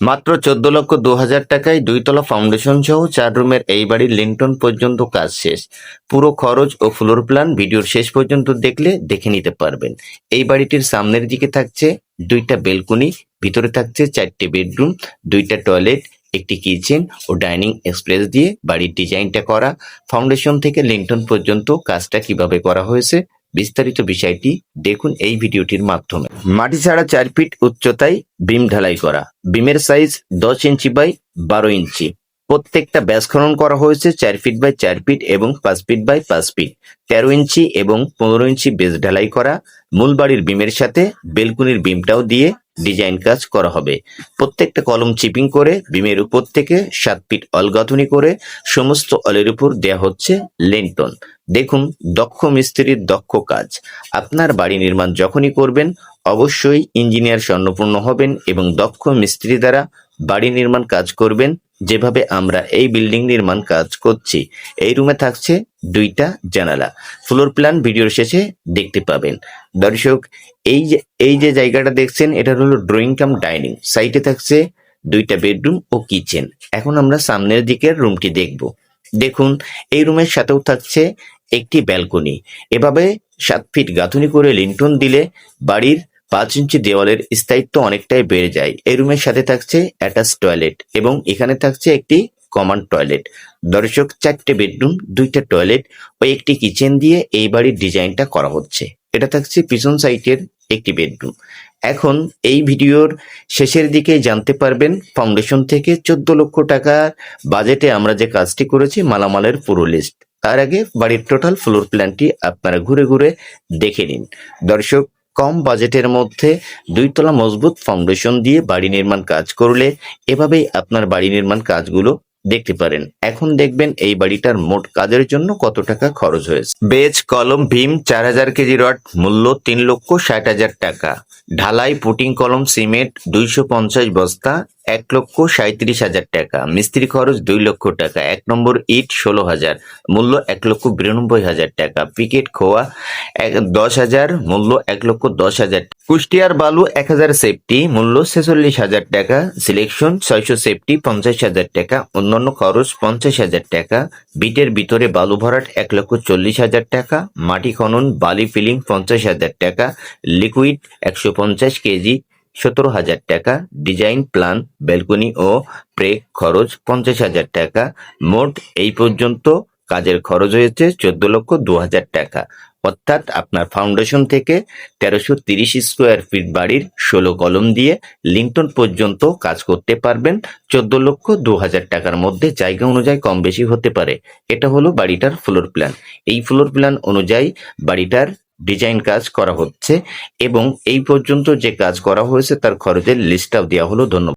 মাত্র চোদ্দ লক্ষ দু হাজার টাকায় দুইতলা ফাউন্ডেশন সহ চার রুমের এই বাড়ির লিন্টন পর্যন্ত কাজ শেষ। পুরো খরচ ও ফ্লোর প্ল্যান ভিডিওর শেষ পর্যন্ত দেখলে দেখে নিতে পারবেন। এই বাড়িটির সামনের দিকে থাকছে দুইটা বেলকনি, ভিতরে থাকছে চারটি বেডরুম, দুইটা টয়লেট, একটি কিচেন ও ডাইনিং এক্সপ্রেস দিয়ে বাড়ির ডিজাইনটা করা। ফাউন্ডেশন থেকে লিন্টন পর্যন্ত কাজটা কীভাবে করা হয়েছে বিস্তারিত বিষয়টি দেখুন এই ভিডিওটির মাধ্যমে। মাটি ছাড়া চার ফিট উচ্চতায় বিম ঢালাই করা। বিমের সাইজ দশ ইঞ্চি বাই বারো ইঞ্চি। প্রত্যেকটা ব্যাস খনন করা হয়েছে চার ফিট বাই চার ফিট এবং পাঁচ ফিট বাই পাঁচ ফিট। তেরো ইঞ্চি এবং পনেরো ইঞ্চি বেস ঢালাই করা। মূল বাড়ির বিমের সাথে বেলকুনির বিমটাও দিয়ে ডিজাইন কাজ করা হবে। প্রত্যেকটা কলম চিপিং করে, বিমের উপর থেকে সাত ফিট অল গাঁথুনি করে, সমস্ত অলের উপর দেয়া হচ্ছে লেন্টন। দেখুন, দক্ষ মিস্ত্রির দক্ষ কাজ। আপনার বাড়ি নির্মাণ যখনই করবেন, অবশ্যই ইঞ্জিনিয়ার স্বর্ণপূর্ণ হবেন এবং দক্ষ মিস্ত্রি দ্বারা বাড়ি নির্মাণ কাজ করবেন। যেভাবে আমরা এই বিল্ডিং নির্মাণ কাজ করছি, এই রুমে থাকছে দুইটা জানালা। ফ্লোর প্ল্যান ভিডিওর শেষে দেখতে পাবেন। দর্শক, এই যে এই যে জায়গাটা দেখছেন, এটা হলো ড্রয়িং কাম ডাইনিং সাইডে থাকছে দুইটা বেডরুম ও কিচেন এখন আমরা সামনের দিকের রুমটি দেখব। দেখুন, এই রুমের সাথেও থাকছে একটি ব্যালকনি এভাবে সাত ফিট গাঁথুনি করে লিন্টন দিলে বাড়ির পাঁচ ইঞ্চি দেওয়ালের স্থায়িত্ব অনেকটাই বেড়ে যায়। এই রুমের সাথে থাকছে অ্যাটাচ টয়লেট এবং এখানে থাকছে একটি কমন টয়লেট দর্শক, চারটে বেডরুম দুইটা টয়লেট ও একটি কিচেন দিয়ে এই বাড়ির ডিজাইনটা করা হচ্ছে। এটা থাকছে পিছন সাইটের একটি বেডরুম এখন এই ভিডিওর শেষের দিকে জানতে পারবেন ফাউন্ডেশন থেকে চোদ্দ লক্ষ টাকার বাজেটে আমরা যে কাজটি করেছি, মালামালের পুরো লিস্ট তার আগে বাড়ির টোটাল ফ্লোর প্ল্যানটি আপনারা ঘুরে ঘুরে দেখে নিন। দর্শক কম বাজেটের মধ্যে দুইতলা মজবুত ফাউন্ডেশন দিয়ে বাড়ি নির্মাণ কাজ করলে এভাবেই আপনার বাড়ি নির্মাণ কাজগুলো দেখতে পারেন। এখন দেখবেন এই বাড়িটার মোট কাজের জন্য কত টাকা খরচ হয়েছে। বেজ, কলম, ভীম, চার হাজার কেজি রড, মূল্য তিন লক্ষ ষাট হাজার টাকা। ঢালাই, পুটিং কলম, সিমেন্ট, দুইশো পঞ্চাশ বস্তা এক লক্ষ সাঁত্রিশ হাজার টাকা, মিস্ত্রি খরচ দুই লক্ষ টাকা, এক নম্বর ইট ষোলো হাজার, মূল্য এক লক্ষ বিরানব্বই হাজার টাকা, পিকেট খোয়া দশ হাজার, মূল্য এক লক্ষ দশ হাজার কুষ্টিয়ার বালু এক হাজার সেফটি, মূল্য ছেচল্লিশ হাজার টাকা, সিলেকশন ছয়শো সেফটি পঞ্চাশ হাজার টাকা, অন্যান্য খরচ পঞ্চাশ হাজার টাকা, বিটের ভিতরে বালু ভরাট এক লক্ষ চল্লিশ হাজার টাকা, মাটি খনন বালি ফিলিং পঞ্চাশ হাজার টাকা, লিকুইড একশো পঞ্চাশ কেজি সতেরো হাজার টাকা, ডিজাইন প্ল্যান, ব্যালকনি ও প্রেক খরচ পঞ্চাশ হাজার টাকা। মোট এই পর্যন্ত কাজের খরচ হয়েছে চোদ্দ লক্ষ দু হাজার টাকা। অর্থাৎ আপনার ফাউন্ডেশন থেকে তেরোশো তিরিশ স্কোয়ার ফিট বাড়ির ষোলো কলম দিয়ে লিংটন পর্যন্ত কাজ করতে পারবেন। চোদ্দ লক্ষ দু হাজার টাকার মধ্যে জায়গা অনুযায়ী কম বেশি হতে পারে। এটা হলো বাড়িটার ফ্লোর প্ল্যান এই ফ্লোর প্ল্যান অনুযায়ী বাড়িটার ডিজাইন কাজ করা হচ্ছে এবং এই পর্যন্ত যে কাজ করা হয়েছে তার খরচের লিস্টটাও দেওয়া হলো। ধন্যবাদ।